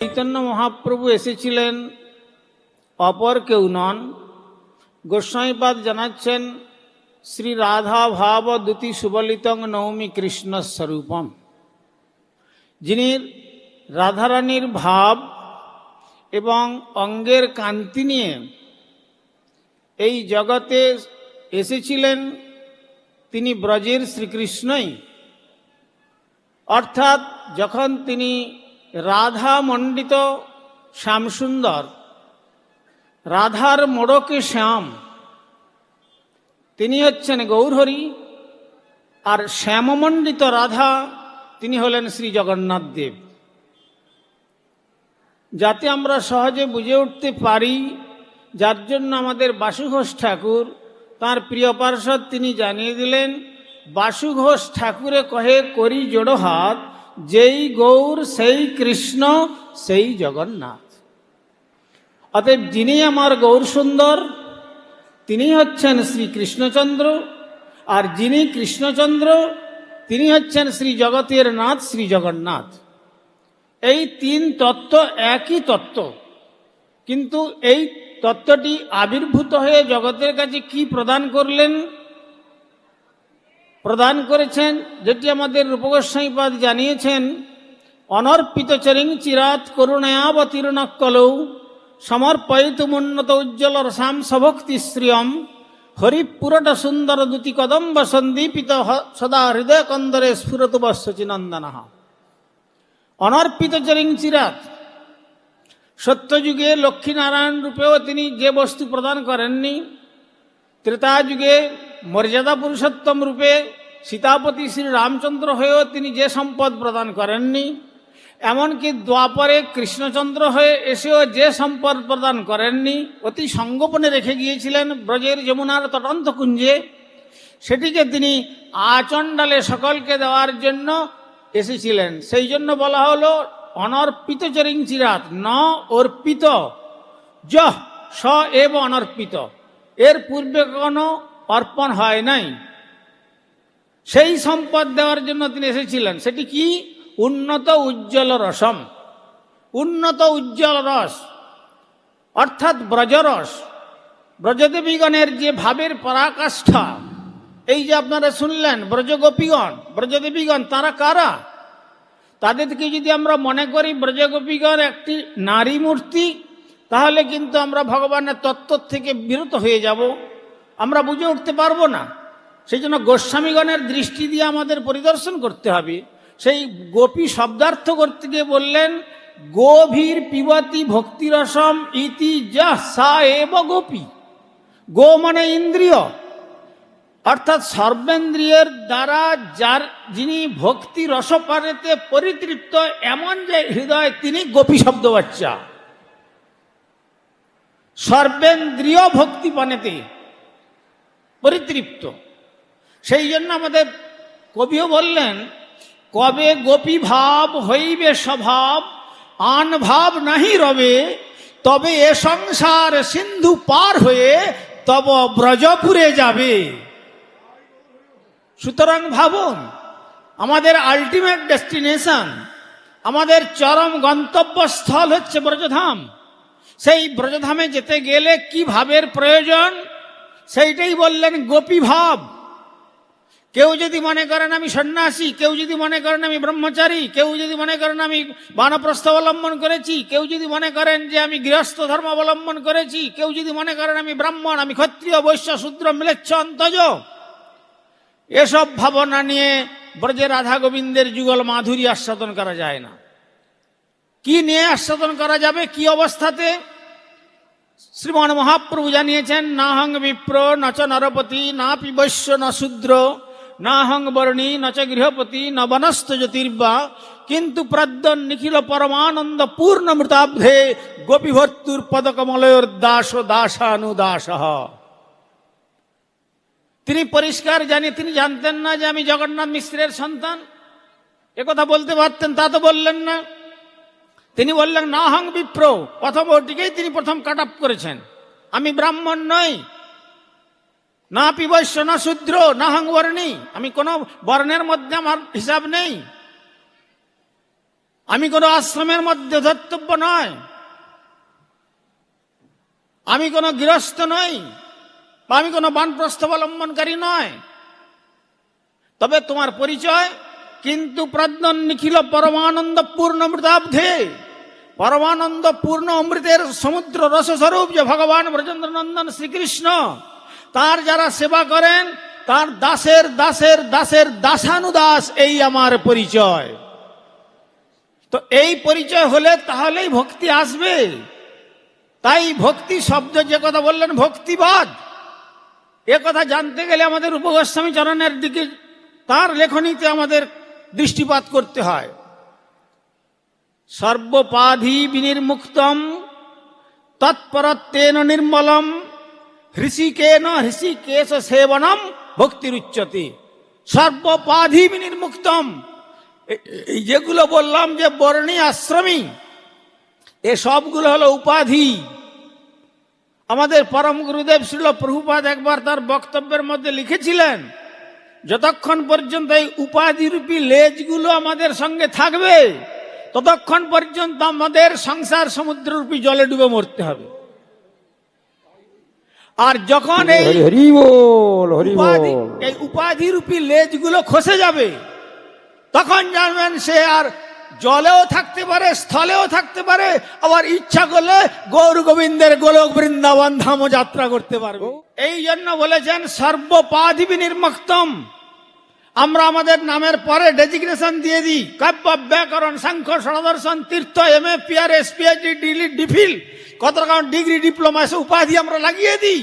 চৈতন্য মহাপ্রভু এসেছিলেন, অপর কেউ নন। গোস্বাইপাদ জানাচ্ছেন, শ্রী রাধা ভাব দ্যুতি সুবলিতং নৌমি কৃষ্ণ স্বরূপম। যিনি রাধারানীর ভাব এবং অঙ্গের কান্তি নিয়ে এই জগতে এসেছিলেন, তিনি ব্রজের শ্রীকৃষ্ণই। অর্থাৎ যখন তিনি রাধা মণ্ডিত শ্যামসুন্দর রাধার মোড়কে শ্যাম। তিনি হচ্ছেন গৌরহরি আর শ্যামমণ্ডিত রাধা তিনি হলেন শ্রী জগন্নাথ দেব। যাতে আমরা সহজে বুঝে উঠতে পারি, যার জন্য আমাদের বাসুঘোষ ঠাকুর, তার প্রিয় পার্ষদ তিনি জানিয়ে দিলেন, বাসুঘোষ ঠাকুরে কহে করি জোড়ো হাত যেই গৌর, সেই কৃষ্ণ, সেই জগন্নাথ। অতএব যিনি আমার গৌর সুন্দর, তিনি হচ্ছেন শ্রী কৃষ্ণচন্দ্র। আর যিনি কৃষ্ণচন্দ্র, তিনি হচ্ছেন শ্রী জগতের নাথ, শ্রী জগন্নাথ। এই তিন তত্ত্ব একই তত্ত্ব। কিন্তু এই তত্ত্বটি আবির্ভূত হয়ে জগতের কাছে কি প্রদান করলেন? প্রদান করেছেন, যেটি আমাদের রূপগোস্বাইপাদ জানিয়েছেন, অনর্পিত চরিং চিরাত করুণায়াবতীর্ণ কলৌ সমর্পয়িতুমুন্নত উজ্জ্বল রসাম সভক্তি শ্রিয়ম, হরিপুরট সুন্দর দুতি কদম্ব সন্দীপিত সদা হৃদয় কন্দরে স্ফুরতু বস্যচিনন্দন অনর্পিত চরিং চিরাত সত্যযুগে লক্ষ্মীনারায়ণ রূপেও তিনি যে বস্তু প্রদান করেননি ত্রেতা যুগে মর্যাদা পুরুষোত্তম রূপে সীতাপতি শ্রী রামচন্দ্র হয়েও তিনি যে সম্পদ প্রদান করেননি, এমনকি দ্বাপরে কৃষ্ণচন্দ্র হয়ে এসেও যে সম্পদ প্রদান করেননি, অতি সঙ্গোপনে রেখে গিয়েছিলেন ব্রজের যমুনার তটন্ত কুঞ্জে। সেটিকে তিনি আচণ্ডালে সকলকে দেওয়ার জন্য এসেছিলেন। সেই জন্য বলা হলো, অনর্পিত চরিং চিরাত ন অর্পিত যহ স এব অনর্পিত। এর পূর্বে কোনো অর্পণ হয় নাই। সেই সম্পদ দেওয়ার জন্য তিনি এসেছিলেন। সেটি কি? উন্নত উজ্জ্বল রসম। উন্নত উজ্জ্বল রস। অর্থাৎ ব্রজরস। ব্রজদেবীগণের যে ভাবের পরাকাষ্ঠা, এই যে আপনারা শুনলেন, ব্রজগোপীগণ, ব্রজদেবীগণ তারা কারা? তাদেরকে যদি আমরা মনে করি, ব্রজগোপীগণ একটি নারী মূর্তি, তাহলে কিন্তু আমরা ভগবানের তত্ত্ব থেকে বিরত হয়ে যাব। আমরা বুঝে উঠতে পারব না। সেই জন্য গোস্বামীগণের দৃষ্টি দিয়ে আমাদের পরিদর্শন করতে হবে। সেই গোপী শব্দার্থ করতে গিয়ে বললেন, গভীর পিবতি ভক্তিরসম ইতি যা সা এব গোপী। গো মানে ইন্দ্রিয়। অর্থাৎ সর্বেন্দ্রিয়ের দ্বারা যার, যিনি ভক্তি রসপানেতে পরিতৃপ্ত, এমন যে হৃদয় তিনি গোপী শব্দ বাচ্চা সর্বেন্দ্রিয় ভক্তি পানেতে। পরিতৃপ্ত। সেই জন্য আমাদের কবিও বললেন, কবে গোপী ভাব হইবে স্বভাব, আন ভাব নাহি রবে, তবে এ সংসার সিন্ধু পার হয়ে তব ব্রজপুরে যাবে। সুতরাং ভাবুন, আমাদের আলটিমেট ডেস্টিনেশন আমাদের চরম গন্তব্যস্থল হচ্ছে ব্রজধাম। সেই ব্রজধামে যেতে গেলে কি ভাবের প্রয়োজন? সেইটাই বললেন গোপী ভাব। কেউ যদি মনে করেন আমি সন্ন্যাসী, কেউ যদি মনে করেন আমি ব্রহ্মচারী, কেউ যদি মনে করেন আমি বানপ্রস্থ অবলম্বন করেছি, কেউ যদি মনে করেন যে আমি গৃহস্থ ধর্ম অবলম্বন করেছি, কেউ যদি মনে করেন আমি ব্রাহ্মণ, আমি ক্ষত্রিয়, বৈশ্য, শূদ্র, মিলেচ্ছ, অন্তজ। এসব ভাবনা নিয়ে ব্রজে রাধা গোবিন্দের যুগল মাধুরী আস্বাদন করা যায় না। কি নিয়ে আস্বাদন করা যাবে, কি অবস্থাতে? শ্রীমান মহাপ্রভু জানিয়েছেন না হং বিপ্র নচ নরপতি না পিবৈশ্য ন শূদ্র না হং বর্ণী নচ গৃহপতি, ন বনস্থ জ্যোতির্বা, কিন্তু প্রদ্যন নিখিল পরমানন্দ পূর্ণ মৃতাব্ধে গোপীভর্তুর পদকমলয়োর দাস দাসানুদাস তিনি পরিষ্কার জানি, তিনি জানতেন না যে আমি জগন্নাথ মিশ্রের সন্তান। একথা বলতে পারতেন, তা তো বললেন না। তিনি বললেন না হং বিপ্র ওটিকেই তিনি প্রথম কাট আপ করেছেন। আমি ব্রাহ্মণ নই। না পিবৈশ্য, না শূদ্র না হং বর্ণী। আমি কোনো বর্ণের মধ্যে আমার হিসাব নেই। আমি কোনো আশ্রমের মধ্যে ধর্তব্য নয়। আমি কোনো গৃহস্থ নই। বা আমি কোনো বানপ্রস্থ অবলম্বনকারী নয়। তবে তোমার পরিচয় কিন্তু প্রজ্ঞন নিখিল পরমানন্দ পূর্ণ অমৃতাব্ধে পরমানন্দ পূর্ণ অমৃতের সমুদ্র রসস্বরূপ যে ভগবান ব্রজেন্দ্র নন্দন শ্রীকৃষ্ণ, তার যারা সেবা করেন, তার দাসের দাসের দাসের দাসানুদাস, এই আমার পরিচয়। তো এই পরিচয় হলে তাহলেই ভক্তি আসবে। তাই ভক্তি শব্দ যে কথা বললেন, ভক্তিবাদ। এ কথা জানতে গেলে আমাদের উপগোস্বামী চরণের দিকে তার লেখনীতে আমাদের দৃষ্টিপাত করতে হয়। সর্বপাধি বিনির্মুক্তম, তৎপরত্বেন নির্মলম, হৃষিকেন হৃষিকেশ সেবনম ভক্তিরুচ্যতে সর্বপাধি বিনির্মুক্তম। এই যেগুলো বললাম যে বর্ণী আশ্রমী, এ সবগুলো হলো উপাধি। আমাদের পরম গুরুদেব শ্রীল প্রভুপাদ একবার তার বক্তব্যের মধ্যে লিখেছিলেন, যতক্ষণ পর্যন্ত এই উপাধিরূপী লেজগুলো আমাদের সঙ্গে থাকবে ততক্ষণ পর্যন্ত আমাদের সংসার সমুদ্ররূপী জলে ডুবে মরতে হবে। আর যখন এই এই উপাধিরূপী লেজগুলো খসে যাবে তখন জানবেন সে আর জলেও থাকতে পারে স্থলেও থাকতে পারে আবার ইচ্ছা করলে গৌর গোবিন্দের গোলক বৃন্দাবন ধাম যাত্রা করতে পারবে। এই জন্য বলেছেন সর্বপাধি নির্মক্তম আমরা আমাদের নামের পরে ডেজিগনেশন দিয়ে দিই। কাব্য ব্যাকরণ, সাংখ্য সদর্শন তীর্থ M A PRS PhD DLitt DPhil কত রকম ডিগ্রি ডিপ্লোমা এসব উপাধি আমরা লাগিয়ে দিই।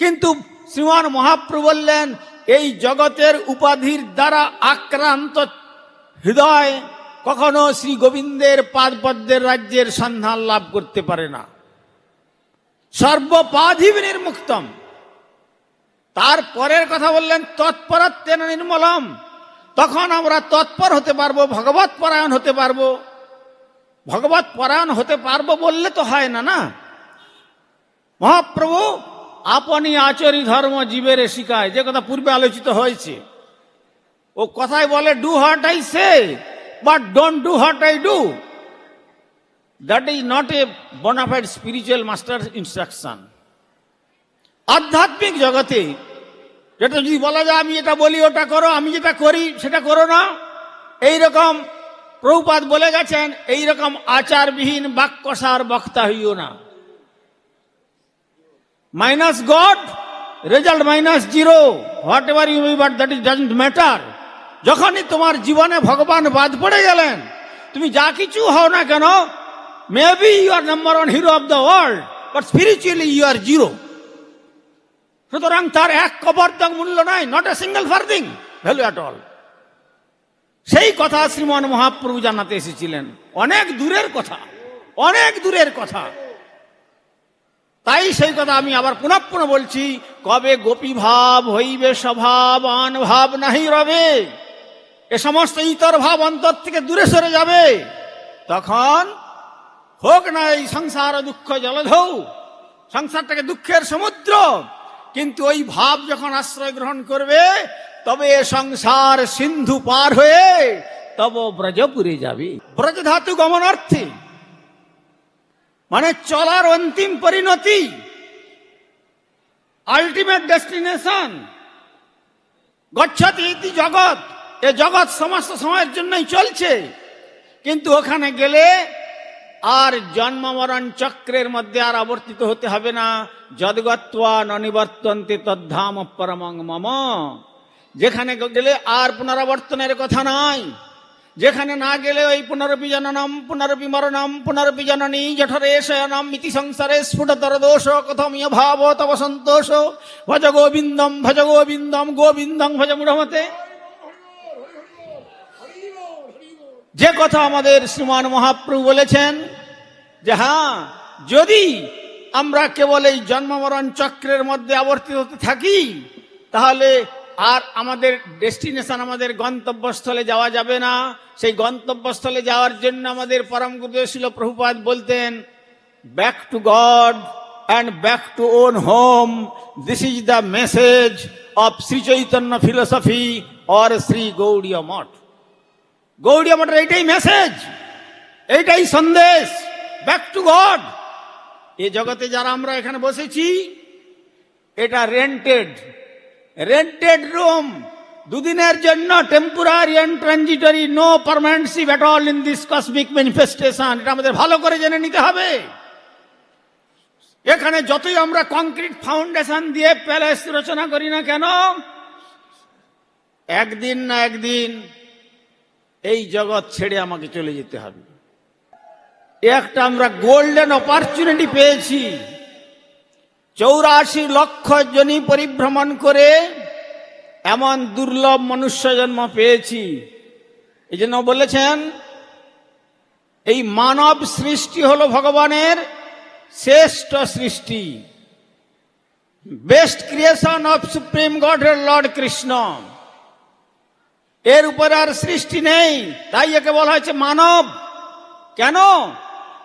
কিন্তু শ্রীমান মহাপ্রভু বললেন, এই জগতের উপাধির দ্বারা আক্রান্ত হৃদয় কখনো শ্রী গোবিন্দের পাদপদ্মের রাজ্যের সন্ধান লাভ করতে পারে না। সর্বপাধি নির্মুক্তম তার পরের কথা বললেন, তৎপরত্বেন নির্মলম। তখন আমরা তৎপর হতে পারব ভগবত পরায়ণ হতে পারব। ভগবত পরায়ণ হতে পারব বললে তো হয় না না? মহাপ্রভু, আপনি আচরি ধর্ম জীবের শিখায় যে কথা পূর্বে আলোচিত হয়েছে। ও কথায় বলে do what I say but don't do what I do that is not a bona fide spiritual master instruction আধ্যাত্মিক জগতে। যেটা যদি বলা যায়, আমি এটা বলি, ওটা করো, আমি যেটা করি, সেটা করো না। এই রকম প্রভুপাত বলে গেছেন এই রকম আচারবিহীন বাক্যসার বক্তা হইও না। Minus God, result minus zero. Whatever you but that is, doesn't matter. যখনই তোমার জীবনে ভগবান বাদ পড়ে গেলেন, তুমি যা কিছু হও না কেন maybe you are number one hero of the world but spiritually you are zero সুতরাং তার এক কবর্তক মূল্য নাই not a single farthing value at all সেই কথা শ্রীমন মহাপ্রভু জানাতে এসেছিলেন। অনেক দূরের কথা, অনেক দূরের কথা। তাই সেই কথা আমি আবার পুনঃ পুনঃ বলছি, কবে গোপী ভাব হইবে স্বভাব ভাব নাহি রবে। এ সমস্ত ইতর ভাব অন্তর থেকে দূরে সরে যাবে। তখন হোক না এই সংসার দুঃখ জলধৌ, সংসারটাকে দুঃখের সমুদ্র কিন্তু ওই ভাব যখন আশ্রয় গ্রহণ করবে, তবে এ সংসার সিন্ধু পার হয়ে তব ব্রজপুরে যাবে। ব্রজ ধাতু গমনার্থে। মানে চলার অন্তিম পরিণতি। আলটিমেট ডেস্টিনেশন গচ্ছতি ইতি জগৎ। এ জগৎ সমস্ত সময়ের জন্যই চলছে। কিন্তু ওখানে গেলে আর জন্ম মরণ চক্রের মধ্যে আর আবর্তিত হতে হবে না। যদগত্বা ননিবর্তন্তে তদ্ধাম পরমং মম। যেখানে গেলে আর পুনরাবর্তনের কথা নাই। যেখানে না গেলে ওই পুনরপি জননম পুনরপি মরণম পুনরপি জননী জঠরে শয়নম ইতি সংসারে স্ফুটতর দোষ কথম ইয় ভাব তব সন্তোষ। ভজ গোবিন্দম ভজ গোবিন্দম গোবিন্দম ভজ মুড়মতে। যে কথা আমাদের শ্রীমান মহাপ্রভু বলেছেন, যে হ্যাঁ যদি আমরা কেবল এই জন্ম মরণ চক্রের মধ্যে আবর্তিত হতে থাকি, তাহলে আর আমাদের ডেস্টিনেশন, আমাদের গন্তব্যস্থলে যাওয়া যাবে না। সেই গন্তব্যস্থলে যাওয়ার জন্য আমাদের পরম গুরুদেব ছিল প্রভুপাদ বলতেন back to God and back to own home this is the message of Shri Chaitanya philosophy or Shri Gaudiya Math Gaudiya মঠের এইটাই মেসেজ এইটাই সন্দেশ ব্যাক টু গড এ জগতে যারা আমরা এখানে বসেছি, এটা রেন্টেড রেন্টেড রুম দুদিনের জন্য temporary and transitory no permanence at all in this cosmic manifestation এটা আমাদের ভালো করে জেনে নিতে হবে। এখানে যতই আমরা কংক্রিট ফাউন্ডেশন দিয়ে প্যালেস রচনা করি না কেন, একদিন না একদিন এই জগৎ ছেড়ে আমাকে চলে যেতে হবে। একটা আমরা গোল্ডেন অপরচুনিটি পেয়েছি। চৌরাশি লক্ষ জনই পরিভ্রমণ করে এমন দুর্লভ মনুষ্য জন্ম পেয়েছি। এই জন্য বলেছেন, এই মানব সৃষ্টি হলো ভগবানের শ্রেষ্ঠ সৃষ্টি। বেস্ট ক্রিয়েশন অফ সুপ্রিম গডের লর্ড কৃষ্ণ এর উপরে আর সৃষ্টি নেই। তাই একে বলা হয়েছে মানব। কেন?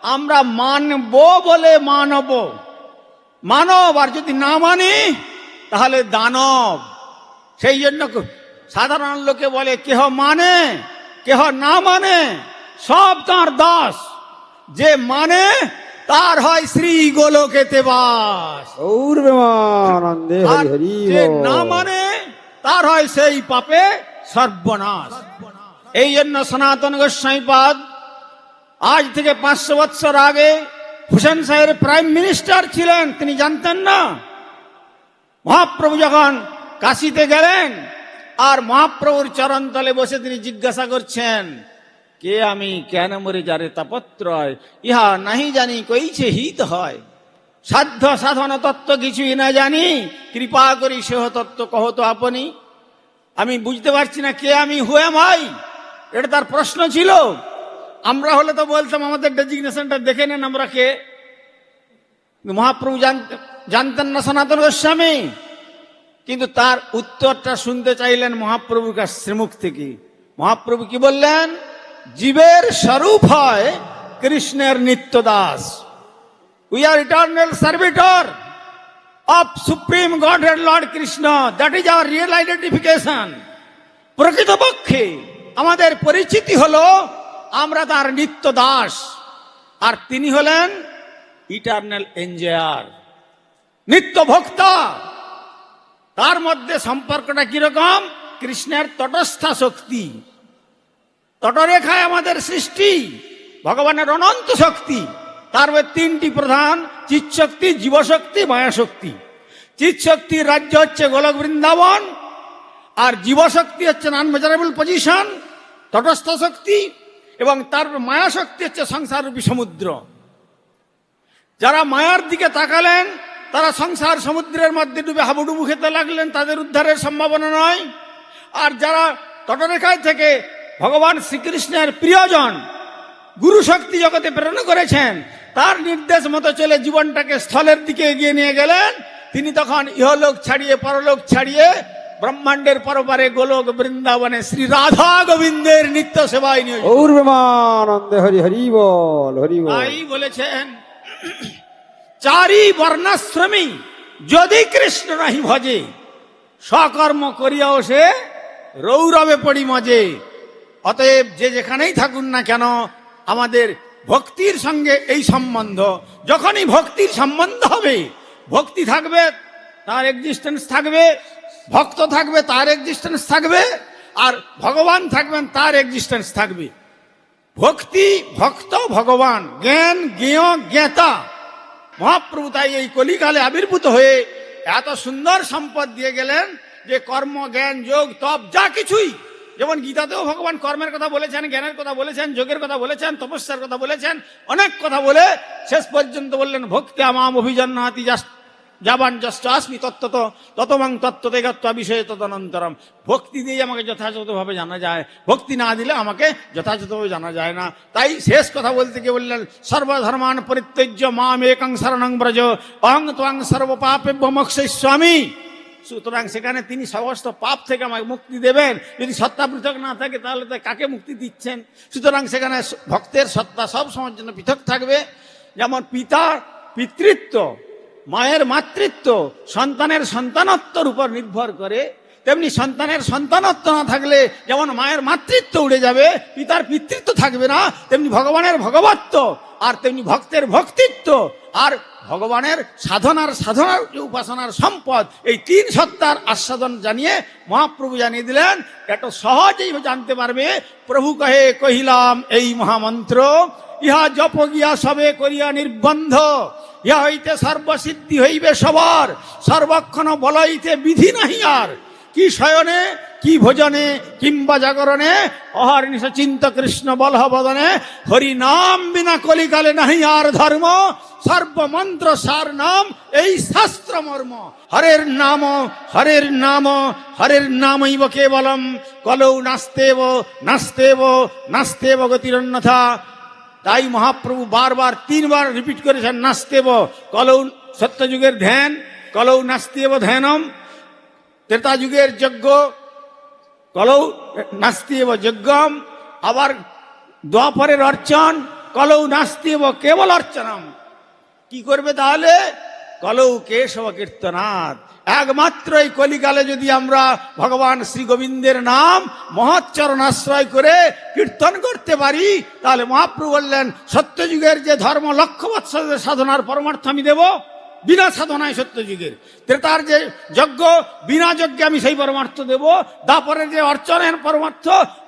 আমরা মানব বলে মানব। মানব আর যদি না মানি তাহলে দানব। সেই জন্য সাধারণ লোকে বলে কেহ মানে কেহ না মানে সব তার দাস। যে মানে তার হয় শ্রী গোলকেতে বাস। না মানে তার হয় সেই পাপে সর্বনাশ। এই জন্য সনাতন গোস্বাইপাদ আজ থেকে পাঁচশো বৎসর আগে হুসেন সাহের প্রাইম মিনিস্টার ছিলেন, তিনি জানতেন না। মহাপ্রভু যখন কাশিতে গেলেন আর মহাপ্রভুর চরণ তলে বসে তিনি জিজ্ঞাসা করছেন, কে আমি? কেন মরে যারে তাপত্রয়? ইহা নাহি জানি, কইছে হিত হয়। সাধ্য সাধন তত্ত্ব কিছুই না জানি, কৃপা করি সেহ তত্ত্ব কহত আপনি। আমি বুঝতে পারছি না কে আমি হুয়ে মাই এটা তার প্রশ্ন ছিল। আমরা হলে তো বলতাম, আমাদের ডেজিগনেশনটা দেখে নেন আমরা কে। মহাপ্রভু জানতেন না সনাতন গোস্বামী। কিন্তু তার উত্তরটা শুনতে চাইলেন মহাপ্রভুর কাছ শ্রীমুখ থেকে। মহাপ্রভু কি বললেন? জীবের স্বরূপ হয় কৃষ্ণের নিত্য Das we are eternal servitor supreme God and lord Krishna that is our real identification প্রকৃতপক্ষে আমাদের পরিচিতি হলো আমরা তার নিত্য দাস। আর তিনি হলেন ইটার্নাল এনজয়ার নিত্য ভোক্তা। তার মধ্যে সম্পর্কটা কীরকম? কৃষ্ণের তটস্থা শক্তি। তটরেখায় আমাদের সৃষ্টি, ভগবানের অনন্ত শক্তি। তার তিনটি প্রধান চিৎশক্তি জীবশক্তি, মায়াশক্তি। চিৎশক্তির রাজ্য হচ্ছে গোলক বৃন্দাবন, আর জীবশক্তি হচ্ছে নন মেজারেবল পজিশন তটস্থ শক্তি এবং তার মায়াশক্তি হচ্ছে সংসাররূপী সমুদ্র। যারা মায়ার দিকে তাকালেন, তারা সংসার সমুদ্রের মধ্যে ডুবে হাবুডুবু খেতে লাগলেন, তাদের উদ্ধারের সম্ভাবনা নয়। আর যারা তটরেখায় থেকে ভগবান শ্রীকৃষ্ণের প্রিয়জন গুরু শক্তি জগতে প্রেরণ করেছেন তার নির্দেশ মতো চলে জীবনটাকে স্থলের দিকে এগিয়ে নিয়ে গেলেন। তিনি তখন ইহলোক ছাড়িয়ে পরলোক ছাড়িয়ে ব্রহ্মাণ্ডের পরপারে গোলক বৃন্দাবনে শ্রী রাধা গোবিন্দের নিত্য সেবায় গৌরবেমানন্দে হরি হরি বল হরি তাই বলেছেন চারি বর্ণাশ্রমী যদি কৃষ্ণ নাহি ভজে সকর্ম করিয়াও সে রৌরবে পড়ি মজে। অতএব যে যেখানেই থাকুন না কেন আমাদের ভক্তির সঙ্গে এই সম্বন্ধ, যখনই ভক্তির সম্বন্ধ হবে, ভক্তি থাকবে, তার এক্সিস্টেন্স থাকবে, ভক্ত থাকবে, তার এক্সিস্টেন্স থাকবে, আর ভগবান থাকবেন, তার এক্সিস্টেন্স থাকবে। ভক্তি, ভক্ত, ভগবান, জ্ঞান জ্ঞেয় জ্ঞাতা। মহাপ্রভু তাই এই কলিকালে আবির্ভূত হয়ে এত সুন্দর সম্পদ দিয়ে গেলেন যে কর্ম, জ্ঞান, যোগ, তপ, যা কিছুই যেমন গীতাতেও ভগবান কর্মের কথা বলেছেন, জ্ঞানের কথা বলেছেন, যোগের কথা বলেছেন, তপস্যার কথা বলেছেন, অনেক কথা বলে শেষ পর্যন্ত বললেন ভক্তি আমাম অভিজন্নাতি যাবান যষ্ট আসমি তত্ত্বত, ততমাং তত্ত্বতে গত্বা বিষয়ে তদনন্তরম। ভক্তি দিয়ে আমাকে যথাযথভাবে জানা যায়। ভক্তি না দিলে আমাকে যথাযথভাবে জানা যায় না। তাই শেষ কথা বলতে গিয়ে বললেন, সর্বধর্মান পরিত্যজ্য মাম একং শরণং ব্রজ, অহং ত্বাং সর্বপাপেভ্য মোক্ষই স্বামী সুতরাং সেখানে তিনি সমস্ত পাপ থেকে আমাকে মুক্তি দেবেন। যদি সত্তা পৃথক না থাকে, তাহলে তো কাকে মুক্তি দিচ্ছেন? সুতরাং সেখানে ভক্তের সত্তা সব সময়ের জন্য পৃথক থাকবে। যেমন পিতার পিতৃত্ব, মায়ের মাতৃত্ব, সন্তানের সন্তানত্বর উপর নির্ভর করে, তেমনি সন্তানের সন্তানত্ব না থাকলে যেমন মায়ের মাতৃত্ব উড়ে যাবে, পিতার পিতৃত্ব থাকবে না, তেমনি ভগবানের ভগবত্ব, আর তেমনি ভক্তের ভক্তিত্ব, আর ভগবানের সাধনার সাধনার যে উপাসনার সম্পদ, এই তিন সত্তার আস্বাদন জানিয়ে মহাপ্রভু জানিয়ে দিলেন, এত সহজেই জানতে পারবে, প্রভু কহে, কহিলাম, এই মহামন্ত্র, ইহা জপ গিয়া সবে করিয়া নির্বন্ধ, ইহা হইতে সর্বসিদ্ধি হইবে সবার, সর্বক্ষণ বলাইতে বিধি নাহি আর। কি শয়নে, কি ভোজনে, কিংবা জাগরণে? অহর্নিশ চিন্ত কৃষ্ণ বলহ বদনে হরি নাম বিনা কলিকালে নাহি আর ধর্ম। সর্বমন্ত্র সার নাম, এই শাস্ত্র মর্ম। হরের নাম হরের নাম, হরের নামৈব কেবলম। কলৌ নাস্তেব নাস্তেব নাস্তেব গতিরন্যথা। তাই মহাপ্রভু বারবার তিনবার রিপিট করেছেন, নাস্তেব। কলৌ সত্যযুগের ধ্যান, কলৌ নাস্তেব ধ্যানম। ত্রেতা যুগের যজ্ঞ, কলৌ নাস্তিব যজ্ঞম, আবার দ্বাপরের অর্চন, কলৌ নাস্তিব কেবল অর্চনম। কি করবে তাহলে? কলৌ কেশব কীর্তনাথ। একমাত্র এই কলিকালে যদি আমরা ভগবান শ্রী গোবিন্দের নাম মহচ্চরণ আশ্রয় করে কীর্তন করতে পারি, তাহলে মহাপ্রভু বললেন, সত্যযুগের যে ধর্ম লক্ষ্য বৎসরের সাধনার পরমার্থ আমি দেব। বিনা সাধনায় সত্যযুগের। ত্রেতার যে যজ্ঞ বিনা যজ্ঞে আমি সেই পরমার্থ দেব দাপরের যে অর্চনের পরমার্থ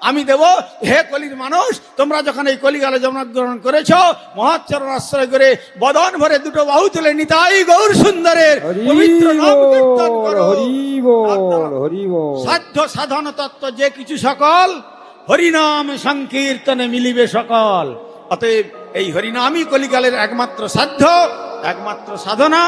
আমি দেব। হে কলির মানুষ তোমরা যখন এই কলিকালে জন্মগ্রহণ করেছ মহাচরণ আশ্রয় করে বদন ভরে দুটো বাহু তুলে নিতাই গৌর সুন্দরের পবিত্র নাম কীর্তন করো। হরিবল হরিবল সাধ্য সাধন তত্ত্ব যে কিছু সকল হরিনাম সংকীর্তনে মিলিবে সকল। অতএব এই হরিনামই কলিকালের একমাত্র সাধ্য। একমাত্র সাধনা